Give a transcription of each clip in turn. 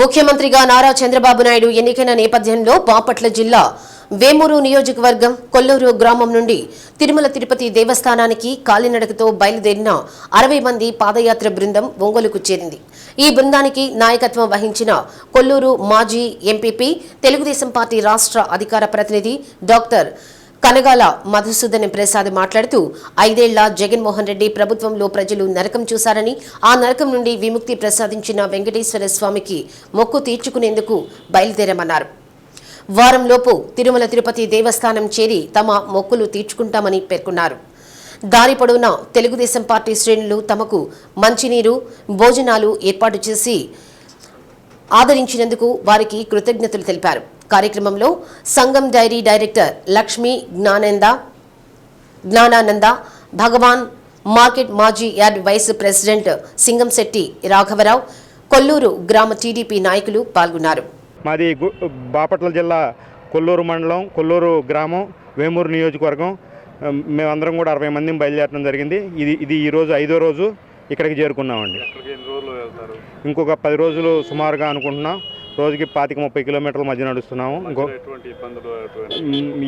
ముఖ్యమంత్రిగా నారా చంద్రబాబు నాయుడు ఎన్నికైన నేపథ్యంలో బాపట్ల జిల్లా వేమూరు నియోజకవర్గం కొల్లూరు గ్రామం నుండి తిరుమల తిరుపతి దేవస్థానానికి కాలినడకతో బయలుదేరిన అరవై మంది పాదయాత్ర బృందం ఒంగోలుకు చేరింది. ఈ బృందానికి నాయకత్వం వహించిన కొల్లూరు మాజీ ఎంపీపీ తెలుగుదేశం పార్టీ రాష్ట్ర అధికార ప్రతినిధి డాక్టర్ కనగాల మధుసూదన్ ప్రసాద్ మాట్లాడుతూ ఐదేళ్ళ జగన్మోహన్ రెడ్డి ప్రభుత్వంలో ప్రజలు నరకం చూశారని ఆ నరకం నుండి విముక్తి ప్రసాదించిన వెంకటేశ్వర స్వామికి మొక్కు తీర్చుకునేందుకు బయలుదేరమన్నారు. వారంలోపు తిరుమల తిరుపతి దేవస్థానం చేరి తమ మొక్కులు తీర్చుకుంటామని పేర్కొన్నారు. దారి పొడవునా తెలుగుదేశం పార్టీ శ్రేణులు తమకు మంచినీరు భోజనాలు ఏర్పాటు చేసి ఆదరించినందుకు వారికి కృతజ్ఞతలు తెలిపారు. కార్యక్రమంలో సంఘం dairy director Lakshmi Gnananda Gnanananda Bhagavan market మాజీ యార్డ్ వైస్ ప్రెసిడెంట్ సింగంశెట్టి రాఘవరావు కొల్లూరు గ్రామ టీడీపీ నాయకులు పాల్గొన్నారు. మాది గు- బాపట్ల జిల్లా కొల్లూరు మండలం కొల్లూరు గ్రామం వేమూరు నియోజకవర్గం. మేమందరం కూడా అరవై మందిని బయలుదేరడం జరిగింది. ఇది ఇది ఈరోజు ఐదో రోజు ఇక్కడికి చేరుకున్నామండి. ఇంకొక పది రోజులు సుమారుగా అనుకుంటున్నాం. రోజుకి పాతిక ముప్పై కిలోమీటర్ల మధ్య నడుస్తున్నాము. ఇబ్బందులు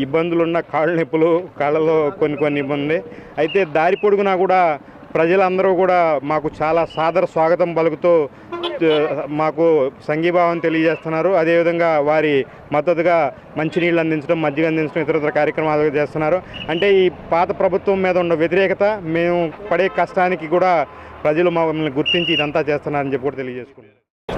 ఇబ్బందులున్న కాళ్ళ నొప్పులు కాళ్ళలో కొన్ని కొన్ని ఇబ్బంది అయితే దారి పొడుగునా కూడా ప్రజలందరూ కూడా మాకు చాలా సాదర స్వాగతం పలుకుతూ మాకు సంఘీభావం తెలియజేస్తున్నారు. అదేవిధంగా వారి మద్దతుగా మంచినీళ్ళు అందించడం మజ్జిగ అందించడం ఇతర చర్యలు చేస్తున్నారు. అంటే ఈ పాత ప్రభుత్వం మీద ఉన్న వ్యతిరేకత మేము పడే కష్టానికి కూడా ప్రజలు మమ్మల్ని గుర్తించి ఇదంతా చేస్తున్నారని చెప్పి కూడా తెలియజేసుకున్నాం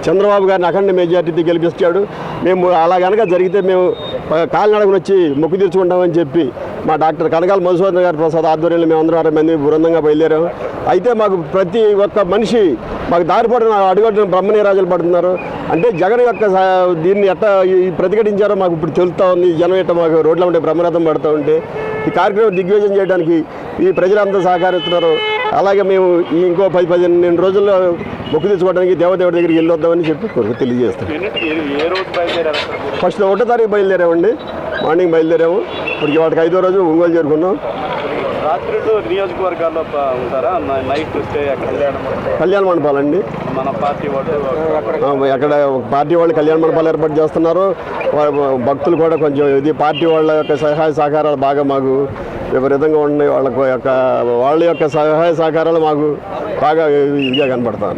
చంద్రబాబు గారిని అఖండ మెజార్టీతో గెలిపించాడు మేము అలా కనుక జరిగితే మేము కాలినడకను వచ్చి మొక్కు తీర్చుకుంటామని చెప్పి మా డాక్టర్ కనకాల మధుసూదన్ గారి ప్రసాద్ ఆధ్వర్యంలో మేము అందరూ అరవై మంది బృందంగా బయలుదేరాం. అయితే మాకు ప్రతి ఒక్క మనిషి మాకు దారిపడిన అడుగడున బ్రహ్మనీరాజులు పడుతున్నారు. అంటే జగన్ యొక్క సా- దీన్ని ఎట్లా ఈ ప్రతిఘటించారో మాకు ఇప్పుడు తెలుస్తూ ఉంది. జనం ఎట్ట మాకు రోడ్ల ఉంటే బ్రహ్మరథం పడుతూ ఉంటే ఈ కార్యక్రమం దిగ్విజయం చేయడానికి ఈ ప్రజలంతా సహకరిస్తున్నారు. అలాగే మేము ఈ ఇంకో పది పదిహేను రోజుల్లో మొక్కు తెచ్చుకోవడానికి దేవదేవుడి దగ్గరికి వెళ్ళొద్దామని చెప్పి కొరకు తెలియజేస్తాం? ఫస్ట్ ఒకటో తారీఖు బయలుదేరామండి. మార్నింగ్ బయలుదేరాము. ఇప్పటికి వాటికి ఐదో రోజు ఒంగోలు చేరుకున్నాం రాత్రులు నియోజకవర్గాల్లో ప- ఉంటారా? నైట్ స్టే కళ్యాణ మండపాలండి. మన పార్టీ వాళ్ళు ఆ, అక్కడ పార్టీ వాళ్ళు కళ్యాణ మండపాలు ఏర్పాటు చేస్తున్నారు. భక్తులు కూడా కొంచెం ఇది పార్టీ వాళ్ళ యొక్క సహాయ సహకారాలు బాగా మాకు విపరీతంగా ఉన్నాయి వాళ్ళ యొక్క వాళ్ళ యొక్క సహాయ సహకారాలు మాకు బాగా ఇదిగా కనపడతా